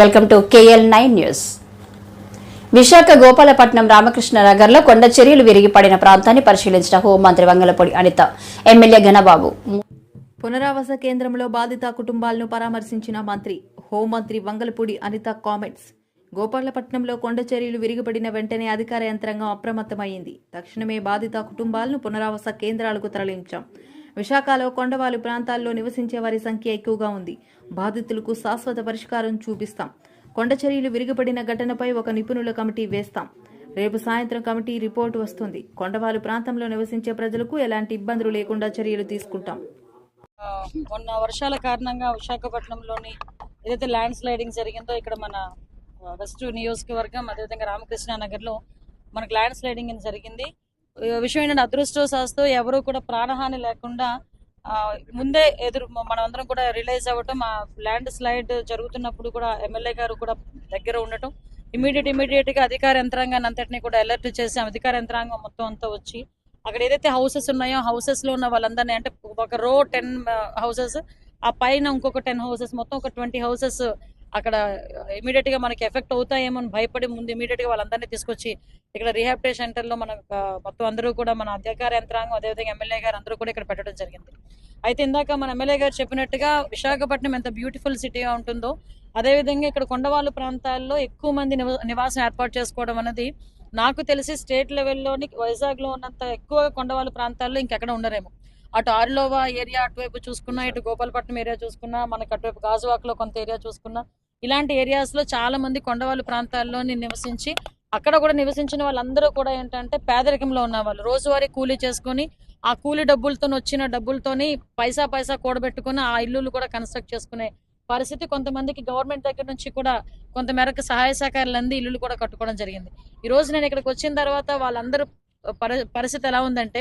Welcome to KL nine news. Visakha Gopalapatnam Ramakrishna నగర్లో కొండ చర్యలు విరిగిపడిన ప్రాంతాన్ని పరిశీలించిన హోంమంత్రి వంగలపొడి అనిత ఎమ్మెల్యే ఘనబాబు. పునరావాస కేంద్రంలో బాధిత కుటుంబాలను పరామర్శించిన మంత్రి హోంమంత్రి వంగలపూడి అనిత కామెంట్స్. గోపాలపట్నంలో కొండ చర్యలు విరిగిపడిన వెంటనే అధికార యంత్రాంగం అప్రమత్తమైంది తక్షణమే బాధిత కుటుంబాలను పునరావాస కేంద్రాలకు తరలించాం. విశాఖలో కొండవాలు ప్రాంతాల్లో నివసించే వారి సంఖ్య ఎక్కువగా ఉంది. బాధితులకు శాశ్వత పరిష్కారం చూపిస్తాం. కొండ చర్యలు విరిగిపడిన ఘటనపై ఒక నిపుణుల కమిటీ వేస్తాం. రేపు సాయంత్రం కమిటీ రిపోర్టు వస్తుంది. కొండవాలు ప్రాంతంలో నివసించే ప్రజలకు ఎలాంటి ఇబ్బందులు లేకుండా చర్యలు తీసుకుంటాం. మొన్న వర్షాల కారణంగా విశాఖపట్నంలోని ఏదైతే ల్యాండ్ స్లైడింగ్ జరిగిందో ఇక్కడ మన వెస్ట్ నియోజకవర్గం అదేవిధంగా రామకృష్ణ నగర్లో మనకు ల్యాండ్ స్లైడింగ్ జరిగింది. విషయం ఏంటంటే అదృష్టవశాస్తు ఎవరు కూడా ప్రాణహాని లేకుండా ఆ, ముందే ఎదురు మనం అందరం కూడా రిలైజ్ అవ్వటం ఆ ల్యాండ్ స్లైడ్ జరుగుతున్నప్పుడు కూడా ఎమ్మెల్యే గారు కూడా దగ్గర ఉండటం ఇమీడియట్ ఇమీడియట్గా అధికార యంత్రాంగాన్ని అంతటిని కూడా అలర్ట్ చేసి అధికార యంత్రాంగం మొత్తం అంతా వచ్చి అక్కడ ఏదైతే హౌసెస్ ఉన్నాయో హౌసెస్లో ఉన్న వాళ్ళందరినీ అంటే ఒక రో టెన్ హౌసెస్ ఆ పైన ఇంకొక టెన్ హౌసెస్ మొత్తం ఒక ట్వంటీ హౌసెస్ అక్కడ ఇమీడియట్గా మనకి ఎఫెక్ట్ అవుతాయేమో అని భయపడి ముందు ఇమీడియట్గా వాళ్ళందరినీ తీసుకొచ్చి ఇక్కడ రీహాబిటేషన్ సెంటర్లో మన మొత్తం అందరూ కూడా మన అధికార యంత్రాంగం అదేవిధంగా ఎమ్మెల్యే గారు అందరూ కూడా ఇక్కడ పెట్టడం జరిగింది. అయితే ఇందాక మన ఎమ్మెల్యే గారు చెప్పినట్టుగా విశాఖపట్నం ఎంత బ్యూటిఫుల్ సిటీగా ఉంటుందో అదేవిధంగా ఇక్కడ కొండవాళ్ళు ప్రాంతాల్లో ఎక్కువ మంది నివాసం ఏర్పాటు చేసుకోవడం అనేది నాకు తెలిసి స్టేట్ లెవెల్లోని వైజాగ్లో ఉన్నంత ఎక్కువ కొండవాళ్ళ ప్రాంతాల్లో ఇంకెక్కడ ఉండరేమో. అటు ఆర్లోవా ఏరియా అటువైపు చూసుకున్నా ఇటు గోపాలపట్నం ఏరియా చూసుకున్నా మనకి అటువైపు గాజువాక్లో కొంత ఏరియా చూసుకున్నా ఇలాంటి ఏరియాస్లో చాలామంది చాలా మంది ప్రాంతాల్లోని నివసించి అక్కడ కూడా నివసించిన వాళ్ళందరూ కూడా ఏంటంటే పేదరికంలో ఉన్న వాళ్ళు రోజువారీ కూలీ చేసుకొని ఆ కూలీ డబ్బులతో వచ్చిన డబ్బులతోని పైసా పైసా కూడబెట్టుకుని ఆ ఇల్లులు కూడా కన్స్ట్రక్ట్ చేసుకునే పరిస్థితి కొంతమందికి గవర్నమెంట్ దగ్గర నుంచి కూడా కొంత మేరకు సహాయ సహకారాలు అంది ఇల్లులు కూడా కట్టుకోవడం జరిగింది. ఈ రోజు నేను ఇక్కడికి వచ్చిన తర్వాత వాళ్ళందరూ పరి- పరిస్థితి ఎలా ఉందంటే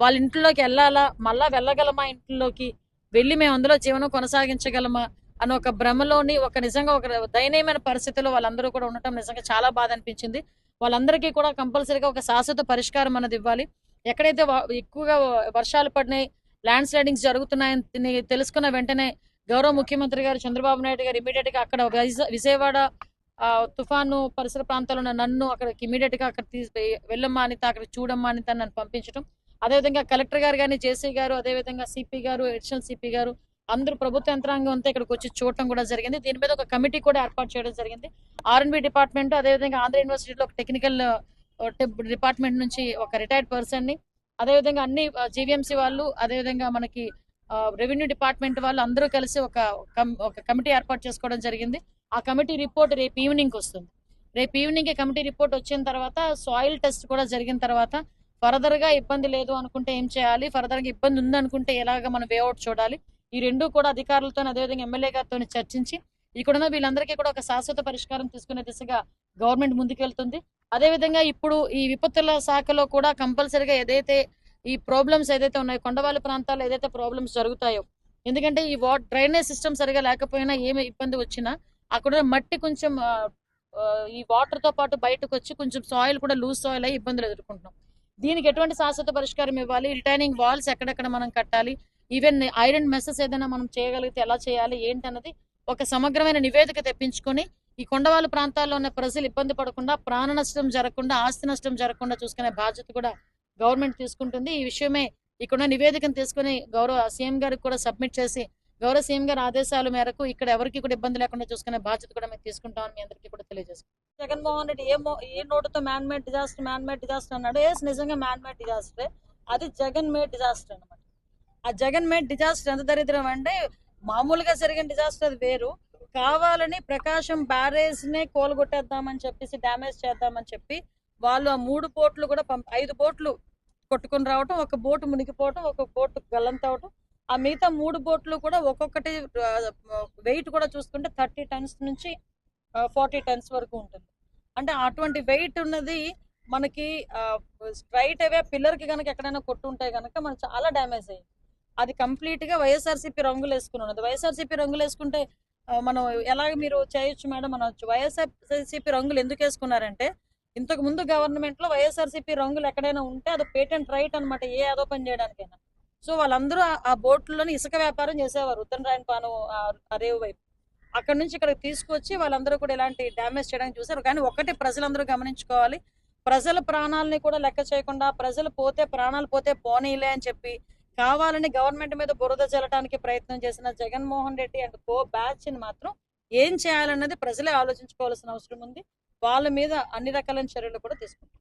వాళ్ళ ఇంట్లోకి వెళ్ళాలా మళ్ళా వెళ్ళగలమా ఇంట్లోకి వెళ్ళి మేము అందులో జీవనం కొనసాగించగలమా అని ఒక భ్రమలోని ఒక నిజంగా ఒక దయనీయమైన పరిస్థితిలో వాళ్ళందరూ కూడా ఉండటం నిజంగా చాలా బాధ అనిపించింది. వాళ్ళందరికీ కూడా కంపల్సరీగా ఒక శాశ్వత పరిష్కారం అన్నది ఇవ్వాలి. ఎక్కడైతే ఎక్కువగా వర్షాలు పడినాయి ల్యాండ్ స్లైడింగ్స్ జరుగుతున్నాయని తెలుసుకున్న వెంటనే గౌరవ ముఖ్యమంత్రి గారు చంద్రబాబు నాయుడు గారు ఇమీడియట్గా అక్కడ విజయవాడ తుఫాను పరిసర ప్రాంతాల్లో ఉన్న నన్ను అక్కడికి ఇమీడియట్గా అక్కడ తీసి వెళ్ళమ్మా అని అక్కడ చూడమ్మా అని తను నన్ను పంపించడం అదేవిధంగా కలెక్టర్ గారు కానీ జేసీ గారు అదేవిధంగా సిపి గారు అడిషనల్ సిపి గారు అందరూ ప్రభుత్వ యంత్రాంగం అంతా ఇక్కడికి వచ్చి చూడటం కూడా జరిగింది. దీని మీద ఒక కమిటీ కూడా ఏర్పాటు చేయడం జరిగింది. ఆర్ఎన్బి డిపార్ట్మెంట్ అదేవిధంగా ఆంధ్ర యూనివర్సిటీలో ఒక టెక్నికల్ డిపార్ట్మెంట్ నుంచి ఒక రిటైర్డ్ పర్సన్ని అదేవిధంగా అన్ని జీవీఎంసీ వాళ్ళు అదేవిధంగా మనకి రెవెన్యూ డిపార్ట్మెంట్ వాళ్ళు అందరూ కలిసి ఒక కం- ఒక కమిటీ ఏర్పాటు చేసుకోవడం జరిగింది. ఆ కమిటీ రిపోర్ట్ రేపు ఈవినింగ్ వస్తుంది. రేపు ఈవినింగ్ కమిటీ రిపోర్ట్ వచ్చిన తర్వాత సాయిల్ టెస్ట్ కూడా జరిగిన తర్వాత ఫర్దర్గా ఇబ్బంది లేదు అనుకుంటే ఏం చేయాలి? ఫర్దర్గా ఇబ్బంది ఉందనుకుంటే ఎలాగ మనం వేఅవుట్ చూడాలి? ఈ రెండు కూడా అధికారులతో అదేవిధంగా ఎమ్మెల్యే గారితో చర్చించి ఇక్కడున్న వీళ్ళందరికీ కూడా ఒక శాశ్వత పరిష్కారం తీసుకునే దిశగా గవర్నమెంట్ ముందుకెళ్తుంది. అదేవిధంగా ఇప్పుడు ఈ విపత్తుల శాఖలో కూడా కంపల్సరిగా ఏదైతే ఈ ప్రాబ్లమ్స్ ఏదైతే ఉన్నాయో కొండవాళ్ళ ప్రాంతాల్లో ఏదైతే ప్రాబ్లమ్స్ జరుగుతాయో ఎందుకంటే ఈ వాట్ డ్రైనేజ్ సిస్టమ్ సరిగా లేకపోయినా ఏమి ఇబ్బంది వచ్చినా అక్కడ మట్టి కొంచెం ఈ వాటర్తో పాటు బయటకు వచ్చి కొంచెం సాయిల్ కూడా లూజ్ సాయిల్ అయ్యి ఇబ్బందులు ఎదుర్కొంటున్నాం. దీనికి ఎటువంటి శాశ్వత పరిష్కారం ఇవ్వాలి? రిటైనింగ్ వాల్స్ ఎక్కడెక్కడ మనం కట్టాలి? ఈవెన్ ఐరన్ మెసెస్ ఏదైనా మనం చేయగలిగితే ఎలా చేయాలి ఏంటన్నది ఒక సమగ్రమైన నివేదిక తెప్పించుకొని ఈ కొండవాళ్ళు ప్రాంతాల్లో ఉన్న ప్రజలు ఇబ్బంది పడకుండా ప్రాణ నష్టం జరగకుండా ఆస్తి నష్టం జరగకుండా చూసుకునే బాధ్యత కూడా గవర్నమెంట్ తీసుకుంటుంది. ఈ విషయమే ఇక్కడ నివేదికను తీసుకుని గౌరవ సీఎం గారికి కూడా సబ్మిట్ చేసి గౌరవ సీఎం గారి ఆదేశాల మేరకు ఇక్కడ ఎవరికి కూడా ఇబ్బంది లేకుండా చూసుకునే బాధ్యత కూడా మేము తీసుకుంటామని మీ అందరికీ కూడా తెలియజేస్తాం జగన్మోహన్ రెడ్డి ఏ ఏ నోటుతో man made disaster man made disaster అన్నాడు? ఎస్ నిజంగా మ్యాన్ మేడ్ డిజాస్టర్ అది జగన్ మేడ్ డిజాస్టర్ అన్నమాట. ఆ జగన్ మేడ్ డిజాస్టర్ ఎంత దరిద్రం అంటే మామూలుగా జరిగిన డిజాస్టర్ అది వేరు. కావాలని ప్రకాశం బ్యారేజ్ నే కోలగొట్టేద్దామని చెప్పేసి డ్యామేజ్ చేద్దామని చెప్పి వాళ్ళు ఆ మూడు బోట్లు కూడా పంప ఐదు బోట్లు కొట్టుకొని రావటం ఒక బోటు మునిగిపోవటం ఒక బోటు గల్లంత అవటం ఆ మిగతా మూడు బోట్లు కూడా ఒక్కొక్కటి వెయిట్ కూడా చూసుకుంటే థర్టీ టన్స్ నుంచి ఫార్టీ టన్స్ వరకు ఉంటుంది. అంటే అటువంటి వెయిట్ ఉన్నది మనకి స్ట్రైట్ అవే పిల్లర్కి కనుక ఎక్కడైనా కొట్టుంటే కనుక మనకు చాలా డ్యామేజ్ అయ్యింది. అది కంప్లీట్గా వైఎస్ఆర్సీపీ రంగులు వేసుకుని ఉన్నది వైఎస్ఆర్సీపీ రంగులు వేసుకుంటే మనం ఎలాగ మీరు చేయొచ్చు మేడం? అనొచ్చు వైఎస్ఆర్సీపీ రంగులు ఎందుకు వేసుకున్నారంటే ఇంతకు ముందు గవర్నమెంట్లో వైఎస్ఆర్సీపీ రంగులు ఎక్కడైనా ఉంటే అది పేటెంట్ రైట్ అన్నమాట ఏ ఏదో పని చేయడానికైనా. సో వాళ్ళందరూ ఆ- ఆ ఇసుక వ్యాపారం చేసేవారు ఉత్తరాయణ పాను అరేవు రేవు వైపు. అక్కడ నుంచి ఇక్కడికి తీసుకొచ్చి వాళ్ళందరూ కూడా ఇలాంటి డ్యామేజ్ చేయడానికి చూసారు కానీ ఒకటి ప్రజలందరూ గమనించుకోవాలి. ప్రజల ప్రాణాలని కూడా లెక్క చేయకుండా ప్రజలు పోతే ప్రాణాలు పోతే పోనీలే అని చెప్పి కావాలని గవర్నమెంట్ మీద బురద చల్లడానికి ప్రయత్నం చేసిన జగన్మోహన్ రెడ్డి అండ్ కో బ్యాచ్ని మాత్రం ఏం చేయాలన్నది ప్రజలే ఆలోచించుకోవాల్సిన అవసరం ఉంది. వాళ్ళ మీద అన్ని రకాలైన చర్యలు కూడా తీసుకుంటారు